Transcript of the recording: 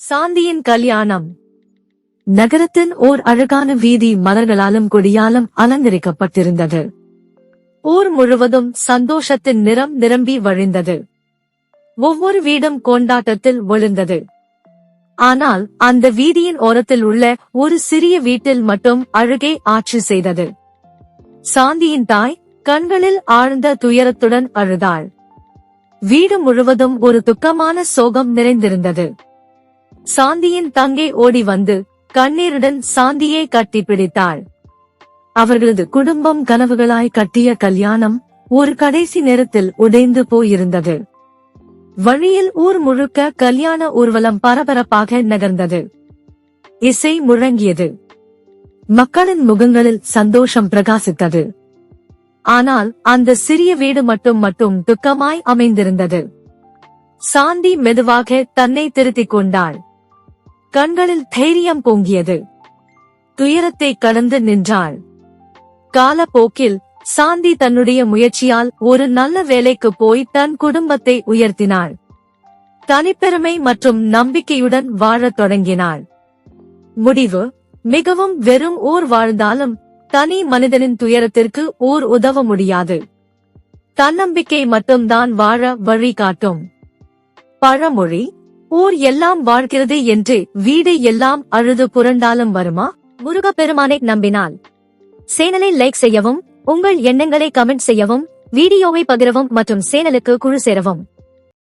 சாந்தியின் கல்யாணம். நகரத்தின் ஓர் அழகான வீதி மலர்களாலும் கொடியாலும் அலங்கரிக்கப்பட்டிருந்தது. ஊர் முழுவதும் சந்தோஷத்தின் நிறம் நிரம்பி வழிந்தது. ஒவ்வொரு வீடும் கொண்டாட்டத்தில் விழுந்தது ஆனால் அந்த வீதியின் ஓரத்தில் உள்ள ஒரு சிறிய வீட்டில் மட்டும் அழுகே ஆட்சி செய்தது. சாந்தியின் தாய் கண்களில் ஆழ்ந்த துயரத்துடன் அழுதாள். வீடு முழுவதும் ஒரு துக்கமான சோகம் நிறைந்திருந்தது. சாந்தியின் தங்கை ஓடி வந்து கண்ணீருடன் சாந்தியை கட்டி பிடித்தாள் அவர்களது குடும்பம் கனவுகளாய் கட்டிய கல்யாணம் ஒரு கடைசி நேரத்தில் உடைந்து போயிருந்தது. வழியில் ஊர் முழுக்க கல்யாண ஊர்வலம் பரபரப்பாக நகர்ந்தது. இசை முழங்கியது. மக்களின் முகங்களில் சந்தோஷம் பிரகாசித்தது. ஆனால் அந்த சிறிய வீடு மட்டும் மட்டும் துக்கமாய் அமைந்திருந்தது. சாந்தி மெதுவாக தன்னை திருத்திக் கொண்டாள். கண்களில் தைரியம் பொங்கியது. துயரத்தை கடந்து நின்றாள். காலப்போக்கில் சாந்தி தன்னுடைய முயற்சியால் ஒரு நல்ல வேலைக்கு போய் தன் குடும்பத்தை உயர்த்தினாள். தனிப்பெருமை மற்றும் நம்பிக்கையுடன் வாழத் தொடங்கினாள். முடிவு மிகவும் வெறும் ஊர் வாழ்ந்தாலும் தனி மனிதனின் துயரத்திற்கு ஊர் உதவ முடியாது. தன்னம்பிக்கை மட்டும்தான் வாழ வழி காட்டும் பழமொழி ஊர் எல்லாம் வாழ்கிறது என்று வீடு எல்லாம் அழுது புரண்டாலும் வருமா? முருகப்பெருமானை நம்பினால். சேனலை லைக் செய்யவும் உங்கள் எண்ணங்களை கமெண்ட் செய்யவும் வீடியோவை பகிரவும் மற்றும் சேனலுக்கு குழு சேரவும்.